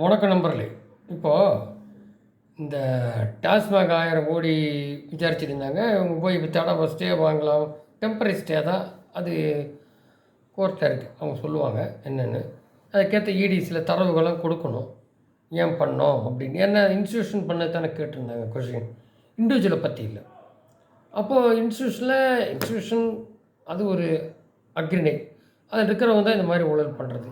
வணக்கம் நண்பர்களே. இப்போது இந்த டாஸ்மாக் ஆயிரம் கோடி விசாரிச்சிருந்தாங்க. இவங்க போய் இப்போ தடவை ஸ்டே வாங்கலாம். டெம்பரரி ஸ்டே தான் அது கோர்ட்டில் இருக்குது அவங்க சொல்லுவாங்க என்னென்னு. அதுக்கேற்ற இடி சில தரவுகள்லாம் கொடுக்கணும். ஏன் பண்ணோம் அப்படின்னு. ஏன்னா இன்ஸ்டியூஷன் பண்ண தானே கேட்டிருந்தாங்க கொஷின் இண்டிவிஜுவலை பற்றி இல்லை. அப்போது இன்ஸ்டியூஷனில் இன்ஸ்டியூஷன் அது ஒரு அக்ரிணை. அதில் இருக்கிறவங்க தான் இந்த மாதிரி ஊழல் பண்ணுறது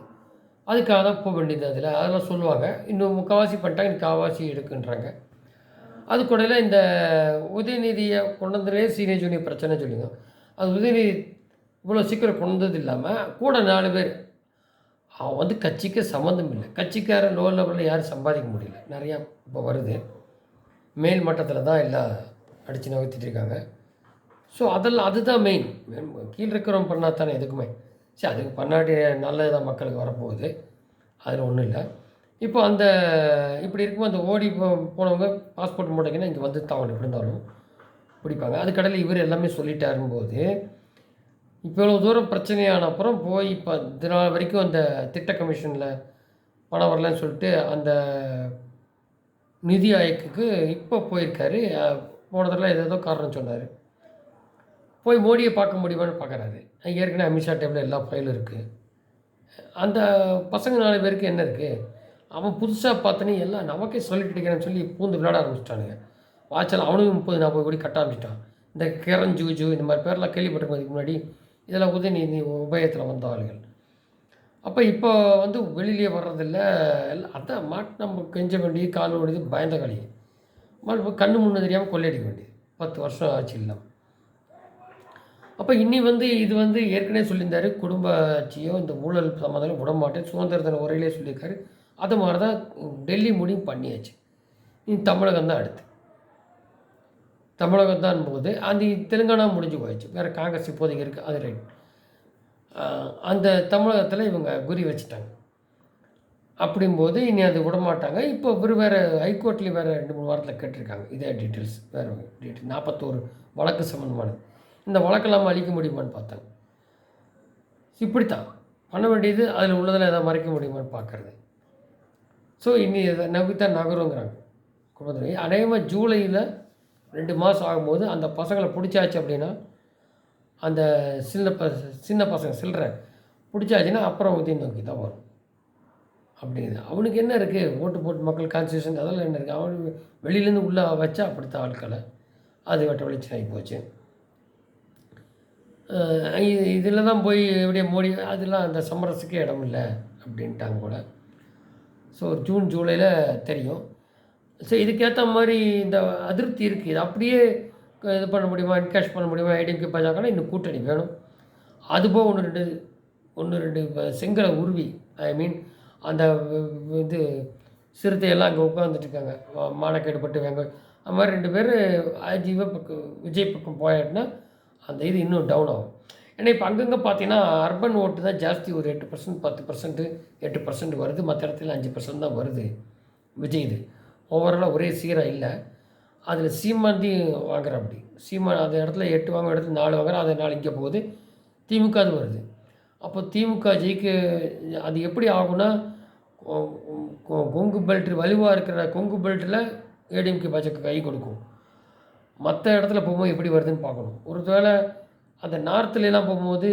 அதுக்காக தான் போக வேண்டியது அதில். அதெல்லாம் சொல்லுவாங்க. இன்னும் முக்கால்வாசி பண்ணிட்டாங்க இன்னும் கால்வாசி எடுக்குன்றாங்க. அது கூடல இந்த உதயநிதியை கொண்டு வந்ததே சீனியர் ஜூனியர் பிரச்சனை சொல்லிங்க. அது உதயநிதி இவ்வளோ சீக்கிரம் கொண்டு வந்தது இல்லாமல் கூட நாலு பேர். அவன் வந்து கட்சிக்கு சம்மந்தம் இல்லை. கட்சிக்கார லோ லெவலில் யாரும் சம்பாதிக்க முடியல. நிறையா இப்போ வருது. மேல் மட்டத்தில் தான் எல்லாம் அடித்து நகர்த்திட்டு இருக்காங்க. ஸோ அதெல்லாம் அதுதான் மெயின் கீழே இருக்கிறவன் பண்ணால் தானே எதுக்குமே. சரி அதுக்கு பண்ணாட்டி நல்லதாக மக்களுக்கு வரப்போகுது. அதில் ஒன்றும் இல்லை. இப்போ அந்த இப்படி இருக்கும்போது அந்த ஓடி போ போனவங்க பாஸ்போர்ட் முடக்கினா இங்கே வந்து தான் எப்படி இருந்தாலும் பிடிப்பாங்க. அதுக்கடையில் இவர் எல்லாமே சொல்லிட்டாரும்போது இப்போ இவ்வளோ தூரம் பிரச்சனையான அப்புறம் போய் இப்போ இது நாள் வரைக்கும் அந்த திட்ட கமிஷனில் பணம் வரலன்னு சொல்லிட்டு அந்த நிதி ஆயக்குக்கு இப்போ போயிருக்காரு. போனதெல்லாம் போன ஏதேதோ காரணம் சொன்னார். போய் மோடியை பார்க்க முடியுமான்னு பார்க்குறாரு. ஏற்கனவே அமித்ஷா டேபிள் எல்லா ஃபைலும் இருக்குது அந்த பசங்க நாலு பேருக்கு என்ன இருக்குது அவன் புதுசாக பார்த்தனே எல்லாம் நமக்கே சொல்லிட்டு இருக்கிறேன்னு சொல்லி பூந்து விளையாட ஆரம்பிச்சிட்டானுங்க. வாட்சல் அவனும் முப்பது நாற்பது கோடி கட்ட ஆரம்பிச்சிட்டான். இந்த கிரண் ஜூஜு இந்த மாதிரி பேர்லாம் கேள்விப்பட்டிருக்கும். முன்னாடி இதெல்லாம் உதயநிதி உபயத்தில் வந்த ஆளுகள். அப்போ இப்போ வந்து வெளியிலே வர்றதில்ல. எல்லாம் அதான் மாட்டு நம்ம கெஞ்ச வேண்டியது கால் வேண்டியது பயந்த களி மாட்டு கண்ணு முன்னே தெரியாமல் கொள்ளையடிக்க வேண்டியது. பத்து வருஷம் ஆச்சு இல்லாமல் அப்போ இன்னி வந்து இது வந்து ஏற்கனவே சொல்லியிருந்தாரு குடும்ப ஆட்சியோ இந்த ஊழல் சம்மந்தம் விட மாட்டேன் சுதந்திர தின உரையிலே சொல்லியிருக்காரு. அது மாதிரி தான் டெல்லி முடியும் பண்ணியாச்சு. இனி தமிழகம் தான் அடுத்து. தமிழகம் தான் போது அந்த தெலுங்கானா முடிஞ்சு போயிடுச்சு. வேறு காங்கிரஸ் இப்போதைக்கு இருக்குது அது ரைட் அந்த தமிழகத்தில் இவங்க குறி வச்சுட்டாங்க. அப்படிங்கும்போது இனி அது விட மாட்டாங்க இப்போ வெறும் வேறு ஹைகோர்ட்லேயும் வேறு ரெண்டு மூணு வாரத்தில் கேட்டிருக்காங்க. இதே டீட்டெயில்ஸ் வேறு டீட்டெயில் நாற்பத்தோரு வழக்கு சம்மந்தமானது இந்த வழக்கெல்லாம் அழிக்க முடியுமான்னு பார்த்தாங்க இப்படித்தான். பண்ண வேண்டியது அதில் உள்ளதில் எதாவது மறைக்க முடியுமான்னு பார்க்குறது. ஸோ இனி இதை நம்பித்தான் நகருங்கிறாங்க. குடும்பத்தில் அநேகமாக ஜூலையில் ரெண்டு மாதம் ஆகும்போது அந்த பசங்களை பிடிச்சாச்சு அப்படின்னா அந்த சின்ன ப சின்ன பசங்க சில்லற பிடிச்சாச்சுன்னா அப்புறம் உதவி நோக்கி தான் வரும். அப்படிங்குது. அவனுக்கு என்ன இருக்குது ஓட்டு போட்டு மக்கள் கான்ஸ்டியூஷன் அதெல்லாம் என்ன இருக்குது அவனுக்கு வெளியிலேருந்து உள்ளே வச்சா அப்படித்தான் ஆட்களை. அது வெட்ட வெளிச்சம் ஆகி போச்சு. இதில் தான் போய் எப்படியே மோடி அதெல்லாம் அந்த சமரசுக்கே இடம் இல்லை அப்படின்ட்டாங்க கூட ஸோ ஜூன் ஜூலையில் தெரியும். ஸோ இதுக்கேற்ற மாதிரி இந்த அதிருப்தி இருக்குது இது அப்படியே இது பண்ண முடியுமா? என்கேஷ் பண்ண முடியுமா? ஐடிஎம்கே பாஜகனா இன்னும் கூட்டணி வேணும். அதுபோக ஒன்று ரெண்டு ஒன்று ரெண்டு செங்கலை உருவி ஐ மீன் அந்த இது சிறுத்தையெல்லாம் அங்கே உட்காந்துட்டு இருக்காங்க. வேங்க அது மாதிரி ரெண்டு பேர் அஜீவ பக்கம் விஜய் பக்கம் போயாட்டினா அந்த இது இன்னும் டவுன் ஆகும். ஏன்னா இப்போ அங்கங்கே பார்த்தீங்கன்னா அர்பன் ஓட்டு தான் ஜாஸ்தி ஒரு எட்டு பர்சன்ட் பத்து பர்சன்ட்டு எட்டு பர்சன்ட் வருது. மற்ற இடத்துல அஞ்சு பர்சன்ட் தான் வருது. விஜய் இது. ஓவராலாக ஒரே சீராக இல்லை. அதில் சீமாந்தையும் வாங்குற அப்படி. சீமான் அந்த இடத்துல எட்டு வாங்குற இடத்துல நாலு வாங்குற அதை நாலு இங்கே போகுது. திமுக அது வருது. அப்போ திமுக ஜெயிக்க அது எப்படி ஆகும்னா கொ- கொங்கு பெல்ட் வலுவாக இருக்கிற கொங்கு பெல்ட்டில் ஏடிஎம்கே பாஜக கை கொடுக்கும். மற்ற இடத்துல போகும்போது எப்படி வருதுன்னு பார்க்கணும். ஒருவேளை அந்த நார்த்துலலாம் போகும்போது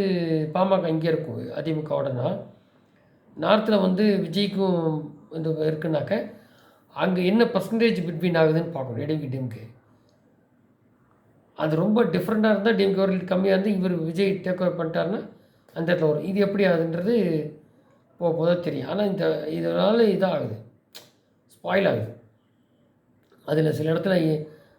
பாமக இங்கே இருக்கும் அதிமுகவோடனா நார்த்தில் வந்து விஜய்க்கும் இந்த இருக்குனாக்க அங்கே என்ன பர்சன்டேஜ் பிட்வீன் ஆகுதுன்னு பார்க்கணும் ஏடிஎம்கே டிஎம்கே அது ரொம்ப டிஃப்ரெண்ட்டாக இருந்தால் டிஎம்கே ஒரு கம்மியாக இருந்து இவர் விஜய் டேக் ஓவர் பண்ணிட்டாருன்னா அந்த இடத்துல வரும். இது எப்படி ஆகுதுன்றது போக போக தெரியும். ஆனால் இந்த இதனால் இதாகுது. ஸ்பாயில் ஆகுது. அதில் சில இடத்துல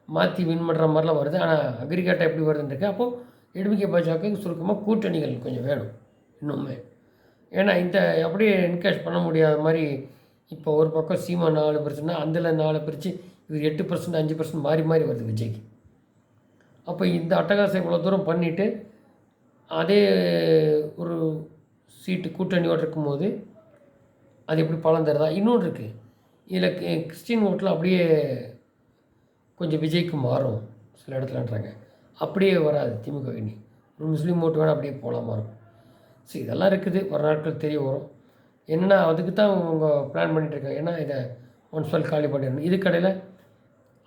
மாற்றி வின் பண்ணுற மாதிரிலாம் வருது. ஆனால் அக்ரிகேட்டாக எப்படி வருதுன்னு இருக்குது அப்போது எடுமிக்கை பாஜகவுக்கு சுருக்கமாக கூட்டணிகள் கொஞ்சம் வேணும் இன்னுமே. ஏன்னா இந்த அப்படியே என்கேஷ் பண்ண முடியாத மாதிரி இப்போ ஒரு பக்கம் சீமா நாலு பர்சன்ட்னா அதில் நாலு பிரித்து இது எட்டு பர்சன்ட் அஞ்சு பர்சன்ட் மாறி மாறி வருது விஜய்க்கு. அப்போ இந்த அட்டகாசம் இவ்வளோ தூரம் பண்ணிவிட்டு அதே ஒரு சீட்டு கூட்டணியோடு இருக்கும்போது அது எப்படி பலன் தருதா? இன்னொன்று இருக்குது இதில் கிறிஸ்டின் ஓட்டில் அப்படியே கொஞ்சம் விஜய்க்கு மாறும் சில இடத்துலன்றாங்க. அப்படியே வராது திமுக இனி. ஒரு முஸ்லீம் ஓட்டு வேணால் அப்படியே போகலாமா இருக்கும் ஸோ இதெல்லாம் இருக்குது. வர நாட்கள் தெரிய வரும். என்னென்னா அதுக்கு தான் அவங்க பிளான் பண்ணிகிட்ருக்காங்க ஏன்னா இதை ஒன்ஸ் வெல் காலி பண்ணிடணும். இதுக்கடையில்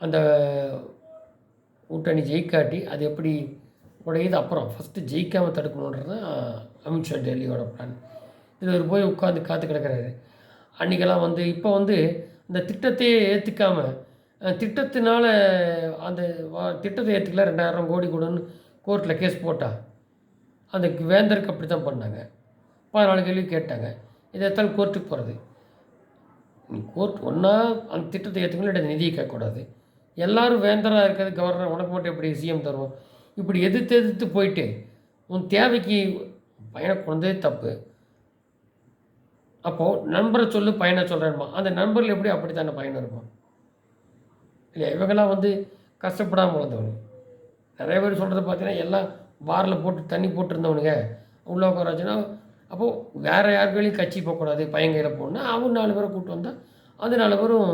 அந்த கூட்டணி ஜெயிக்காட்டி அது எப்படி உடையுது அப்புறம் ஃபஸ்ட்டு ஜெயிக்காமல் தடுக்கணுன்றது தான் அமித்ஷா டெல்லியோட பிளான் இதில் போய் உட்காந்து காத்து கிடக்கிறாரு. அன்றைக்கெல்லாம் வந்து இப்போ வந்து இந்த திட்டத்தையே ஏற்றுக்காமல் திட்டத்தினால் அந்த வா- திட்டத்தை ஏற்றுக்கல ரெண்டாயிரம் கோடி கொடுன்னு கோர்ட்டில் கேஸ் போட்டா. அந்த வேந்தருக்கு அப்படி தான் பண்ணாங்க. பதினாலு கேள்வி கேட்டாங்க. இதைத்தான் எடுத்தாலும் கோர்ட்டுக்கு போகிறது கோர்ட் ஒன்றா அந்த திட்டத்தை ஏற்றுக்கணும் இல்லை நிதியை கேட்கக்கூடாது. எல்லாரும் வேந்தராக இருக்கிறது கவர்னர் உனக்கு மட்டும் எப்படி சிஎம் தருவோம்? இப்படி எதிர்த்து எதிர்த்து போயிட்டு உன் தேவைக்கு பையனை குழந்தையே தப்பு. அப்போது நண்பரை சொல்லு பையனை சொல்கிறேன்மா அந்த நண்பரில் எப்படி அப்படி தானே பையன் இருப்பான்? இல்லையா இவங்கெல்லாம் வந்து கஷ்டப்படாமல் வளர்ந்தவனுங்க நிறைய பேர் சொல்கிறது பார்த்தீங்கன்னா எல்லாம் பாரில் போட்டு தண்ணி போட்டிருந்தவனுங்க. உள்ள உட்காராச்சுன்னா அப்போது வேறு யாருக்கையும் கட்சி போகக்கூடாது பையன் கையில் போகணுன்னா அவன் நாலு பேரை கூப்பிட்டு வந்தால் அந்த நாலு பேரும்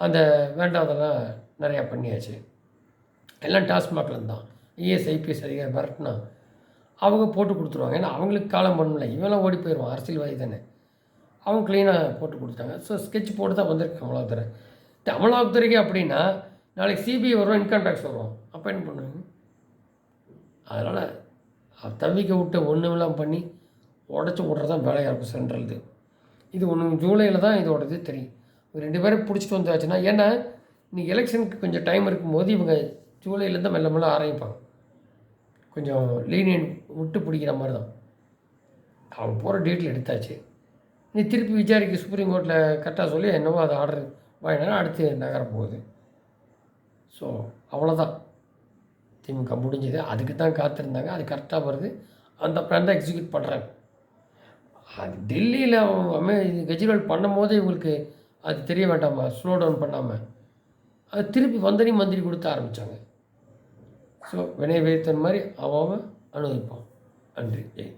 அந்த வேண்டாதெல்லாம் நிறையா பண்ணியாச்சு. எல்லாம் டாஸ்மாகில் தான் இஎஸ் ஐபிஎஸ் அதிகாரி மிரட்டினா அவங்க போட்டு கொடுத்துருவாங்க. ஏன்னா அவங்களுக்கு காலம் பண்ணல. இவெல்லாம் ஓடி போயிடுவான். அரசியல்வாதி தானே. அவங்க க்ளீனாக போட்டு கொடுத்தாங்க ஸோ ஸ்கெட்ச் போட்டு தான் வந்திருக்கு தர இந்த அமலாக்கத்துறைக்கு அப்படின்னா நாளைக்கு சிபிஐ வரும் இன்கம் டேக்ஸ் வரும். அப்போ என்ன பண்ணுவீங்க? அதனால் தவிக்க விட்டு ஒன்றுமெல்லாம் பண்ணி உடச்சி விட்றது தான் வேலையாக இருக்கும் சென்ட்ரல்து. இது ஒன்று ஜூலையில் தான் இதோடது தெரியும். ரெண்டு பேரும் பிடிச்சிட்டு வந்தாச்சுன்னா ஏன்னா இன்னைக்கு எலெக்ஷனுக்கு கொஞ்சம் டைம் இருக்கும்போது இவங்க ஜூலைலேருந்து மெல்ல மெல்ல ஆரம்பிப்பாங்க. கொஞ்சம் லீனியன் விட்டு பிடிக்கிற மாதிரி தான் அவங்க போகிற டேட்டில் எடுத்தாச்சு. நீ திருப்பி விசாரிக்க சுப்ரீம் கோர்ட்டில் கரெக்டாக சொல்லி என்னவோ அதை ஆர்டர் வாங்கினா அடுத்து நகரம் போகுது. ஸோ அவ்வளோதான் திமுக முடிஞ்சது. அதுக்கு தான் காத்திருந்தாங்க. அது கரெக்டாக வருது. அந்த பிளான் தான் எக்ஸிக்யூட் பண்ணுறாங்க அது டெல்லியில் அமே இது கெஜ்ரிவால் பண்ணும்போது இவங்களுக்கு அது தெரிய வேண்டாமா? ஸ்லோ டவுன் பண்ணாமல் அது திருப்பி வந்தனி மந்திரி கொடுத்து ஆரம்பித்தாங்க ஸோ வினய வைத்தன் மாதிரி அவன் அவன் அனுபவிப்பான். நன்றி. ஜெய்